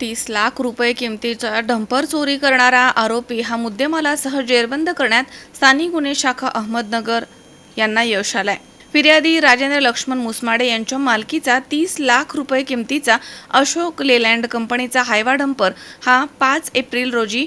तीस लाख रुपये किमतीचा डंपर चोरी करणारा आरोपी हा मुद्देमालासह जेरबंद करण्यात स्थानिक गुन्हे शाखा अहमदनगर यांना यश आलंय. फिर्यादी राजेंद्र लक्ष्मण मुसमाडे यांच्या मालकीचा तीस लाख रुपये किमतीचा अशोक लेलँड कंपनीचा हायवा डंपर हा पाच एप्रिल रोजी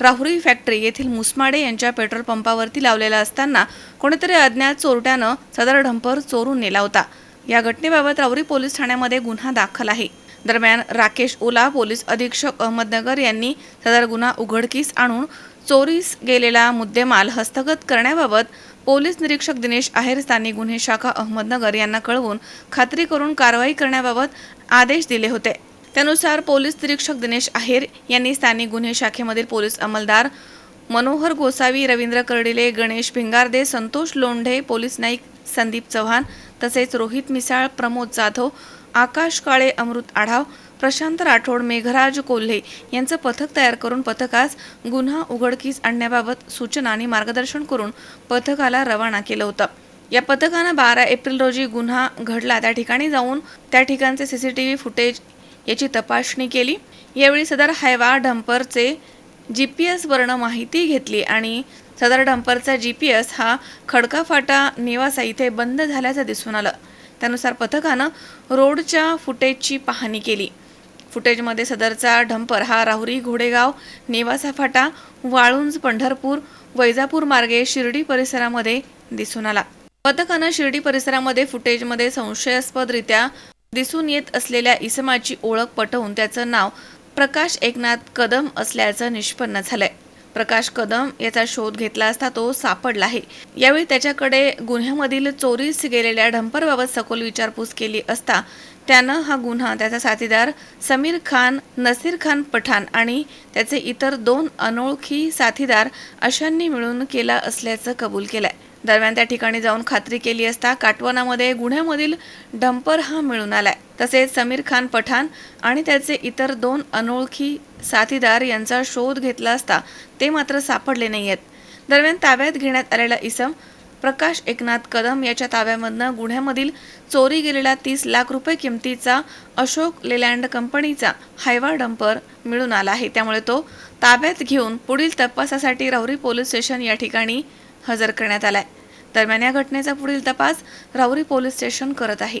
राहुरी फॅक्टरी येथील मुसमाडे यांच्या पेट्रोल पंपावरती लावलेला असताना कोणीतरी अज्ञात चोरट्यानं सदर डंपर चोरून नेला होता. या घटनेबाबत राहुरी पोलीस ठाण्यामध्ये गुन्हा दाखल आहे. दरम्यान राकेश ओला पोलीस अधीक्षक अहमदनगर यांनी सदर गुन्हा उघडकीस आणून चोरीस गेलेला मुद्देमाल हस्तगत करण्याबाबत पोलीस निरीक्षक दिनेश आहेर स्थानिक गुन्हे शाखा अहमदनगर यांना कळवून खात्री करून कारवाई करण्याबाबत आदेश दिले होते. त्यानुसार पोलीस निरीक्षक दिनेश आहेर यांनी स्थानिक गुन्हे शाखेमधील पोलीस अंमलदार मनोहर गोसावी रवींद्र कर्डिले गणेश भिंगारदे संतोष लोंढे पोलीस नाईक संदीप चव्हाण तसेच रोहित मिसाळ प्रमोद जाधव आकाश काळे अमृत आढाव प्रशांत राठोड मेघराज कोल्हे यांचं पथक तयार करून पथकास गुन्हा उघडकीस आणण्याबाबत सूचना आणि मार्गदर्शन करून पथकाला रवाना केलं होतं. या पथकानं बारा एप्रिल रोजी गुन्हा घडला. त्या ठिकाणी जाऊन त्या ठिकाणचे सीसीटीव्ही फुटेज याची तपासणी केली. यावेळी सदर हायवा डंपरचे जी पी एस वर्ण माहिती घेतली आणि सदर डंपरचा जी पी एस हा खडकाफाटा नेवासा इथे बंद झाल्याचं दिसून आलं. त्यानुसार पथकानं रोडच्या फुटेजची पाहणी केली. फुटेजमध्ये सदरचा ढंपर हा राहुरी घोडेगाव नेवासा फाटा वाळुंज पंढरपूर वैजापूर मार्गे शिर्डी परिसरामध्ये दिसून आला. पथकानं शिर्डी परिसरामध्ये फुटेजमध्ये संशयास्पदरित्या दिसून येत असलेल्या इसमाची ओळख पटवून त्याचं नाव प्रकाश एकनाथ कदम असल्याचं निष्पन्न झालंय. प्रकाश कदम याचा शोध घेतला असता तो सापडला आहे. यावेळी त्याच्याकडे गुन्ह्यामधील चोरीस गेलेल्या ढंपरबाबत सखोल विचारपूस केली असता त्यानं हा गुन्हा त्याचा साथीदार समीर खान नसीर खान पठाण आणि त्याचे इतर दोन अनोळखी साथीदार अशांनी मिळून केला असल्याचं कबूल केलंय. दरम्यान त्या ठिकाणी जाऊन खात्री केली असता काटवनामध्ये गुन्ह्यामधील डंपर हा मिळून आलाय. तसेच समीर खान पठाण आणि त्याचे इतर दोन अनोळखी साथीदार यांचा शोध घेतला असता ते मात्र सापडले नाही आहेत दरम्यान ताब्यात घेण्यात आलेला इसम प्रकाश एकनाथ कदम याच्या ताब्यामधनं गुन्ह्यामधील चोरी गेलेला तीस लाख रुपये किमतीचा अशोक लेलँड कंपनीचा हायवा डंपर मिळून आला आहे. त्यामुळे तो ताब्यात घेऊन पुढील तपासासाठी राहुरी पोलीस स्टेशन या ठिकाणी हजर करण्यात आलाय. दरम्यान या घटनेचा पुढील तपास राहुरी पोलीस स्टेशन करत आहे.